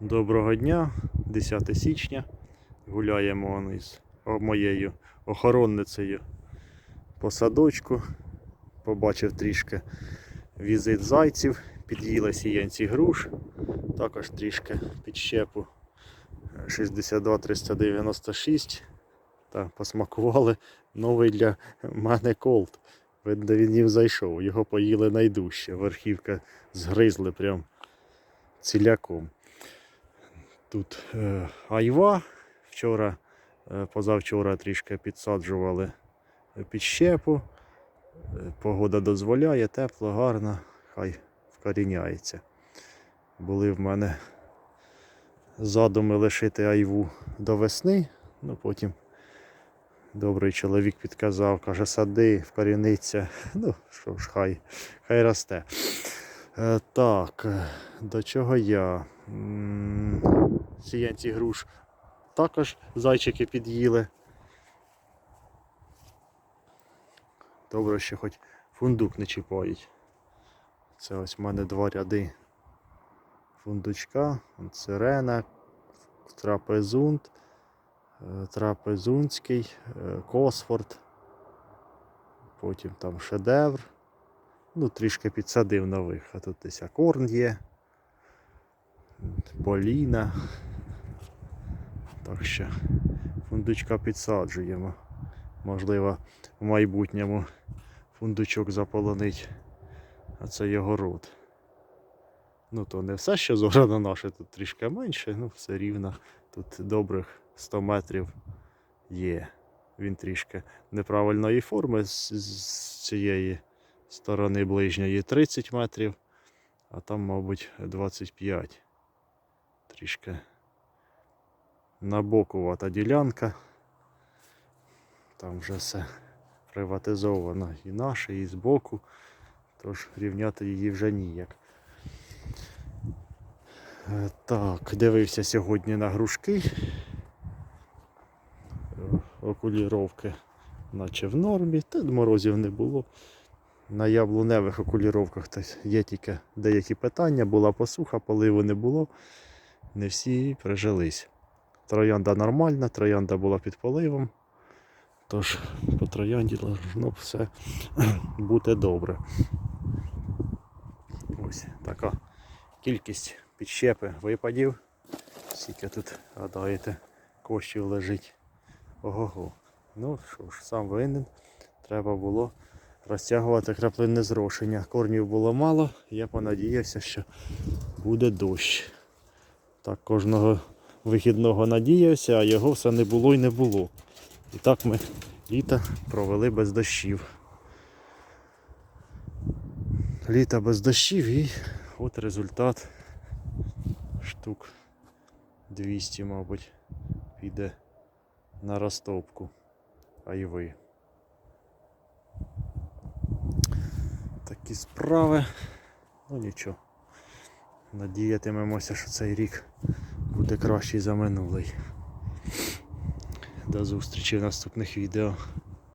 Доброго дня, 10 січня. Гуляємо із моєю охоронницею по садочку. Побачив трішки візит зайців, під'їли сіянці груш, також трішки підщепу 62 396 та посмакували новий для мене. Видно, він їм зайшов. Його поїли найдужче. Верхівка згризли прям ціляком. Тут е, айва. Вчора, е, позавчора трішки підсаджували підщепу. Е, Погода дозволяє, тепло, гарно, хай вкоріняється. Були в мене задуми лишити айву до весни, ну потім добрий чоловік підказав, каже, сади, вкоріниться. Ну, що ж, хай, хай росте. Е, так, е, до чого я? М, Сіянці груш також зайчики під'їли. Добре, що хоч фундук не чіпають. Це ось в мене два ряди фундучка, сирена, трапезунт, е, трапезунський, е, Косфорд, потім там шедевр. Ну, трішки підсадив нових, а тут десь акорн є. Поліна. Так що фундучка підсаджуємо. Можливо, в майбутньому фундучок заполонить, а це його род. Ну, то не все, що зорано наше, тут трішки менше, ну все рівно. Тут добрих 100 метрів є. Він трішки неправильної форми з цієї сторони ближньої 30 метрів, а там, мабуть, 25. Трішки набокувата ділянка. Там вже все приватизовано і наше, і збоку. Тож рівняти її вже ніяк. Е, Так, дивився сьогодні на грушки. Окуліровки наче в нормі, та морозів не було. На яблуневих окуліровках та є тільки деякі питання, була посуха, поливу не було. Не всі прижились. Троянда нормальна, троянда була під поливом. Тож по троянді должно все бути добре. Ось така кількість підщепи випадів. Скільки тут, гадаєте, коштів лежить. Ого-го. Ну що ж, сам винен. Треба було розтягувати краплинне зрошення. Корнів було мало, я понадіявся, що буде дощ. Так кожного вихідного надіявся, а його все не було і не було. І так ми літо провели без дощів. Літо без дощів і от результат штук 200, мабуть, піде на розтопку айви. Такі справи. Ну нічого. Надіятимемося, що цей рік буде кращий за минулий. До зустрічі в наступних відео.